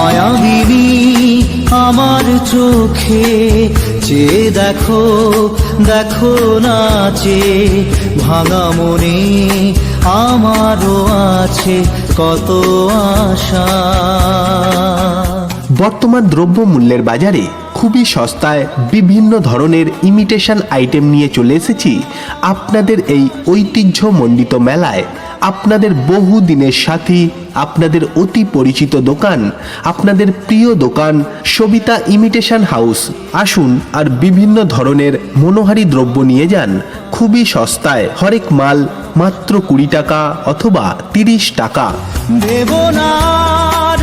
মায়াবিনী আমার চোখে। চেয়ে দেখো দেখো নাচে, ভাঙা মনে আমারও আছে কত আশা। বর্তমান দ্রব্যমূল্যের বাজারে খুবই সস্তায় বিভিন্ন ধরনের ইমিটেশন আইটেম নিয়ে চলে এসেছি। আপনাদের এই ঐতিহ্যমণ্ডিত মেলায় আপনাদের বহু দিনের সাথী, আপনাদের অতি পরিচিত দোকান, আপনাদের প্রিয় দোকান সবিতা ইমিটেশন হাউস। আসুন আর বিভিন্ন ধরনের মনোহারী দ্রব্য নিয়ে যান। খুবই সস্তায়, হরেক মাল মাত্র কুড়ি টাকা অথবা তিরিশ টাকা। দেবনার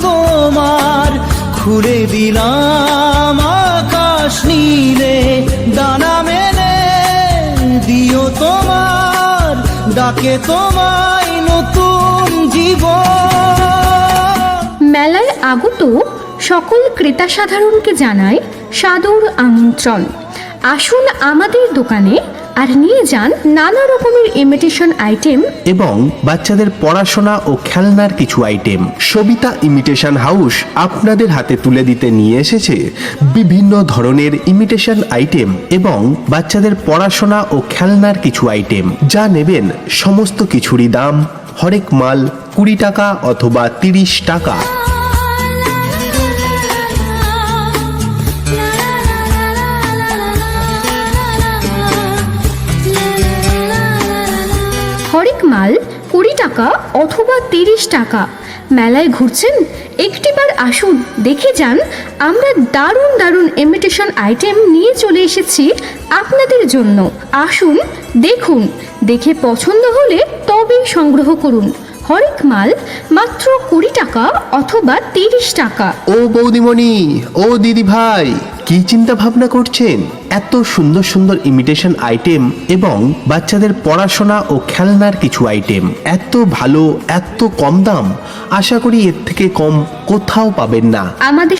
তোমার দিলাম আকাশ নীলে ডাকে তোমায় নতুন জীবন। মেলায় আগত সকল ক্রেতা সাধারণকে জানায় সাদর আমন্ত্রণ। আসুন আমাদের দোকানে আর নিয়ে যান নানা রকমের ইমিটেশন আইটেম এবং বাচ্চাদের পড়াশোনা ও খেলনার কিছু আইটেম সবিতা ইমিটেশন হাউস আপনাদের হাতে তুলে দিতে নিয়ে এসেছে বিভিন্ন ধরনের ইমিটেশন আইটেম এবং বাচ্চাদের পড়াশোনা ও খেলনার কিছু আইটেম যা নেবেন সমস্ত কিছুরই দাম হরেক মাল কুড়ি টাকা অথবা তিরিশ টাকা। মাল কুড়ি টাকা অথবা তিরিশ টাকা। মেলায় ঘুরছেন? একটিবার আসুন, দেখে যান। আমরা দারুণ দারুণ ইমিটেশন আইটেম নিয়ে চলে এসেছি আপনাদের জন্য। আসুন, দেখুন। দেখে পছন্দ হলে তবেই সংগ্রহ করুন। হরেক মাল মাত্র কুড়ি টাকা অথবা তিরিশ টাকা। ও বৌদিমণি, ও দিদি ভাই কি চিন্তা ভাবনা করছেন? এত সুন্দর সুন্দর ইমিটেশন আইটেম এবং বাচ্চাদের পড়াশোনা ও খেলনার কিছু আইটেম এত ভালো, এত কম দাম। আশা করি এর থেকে কম কোথাও পাবেন না। আমাদের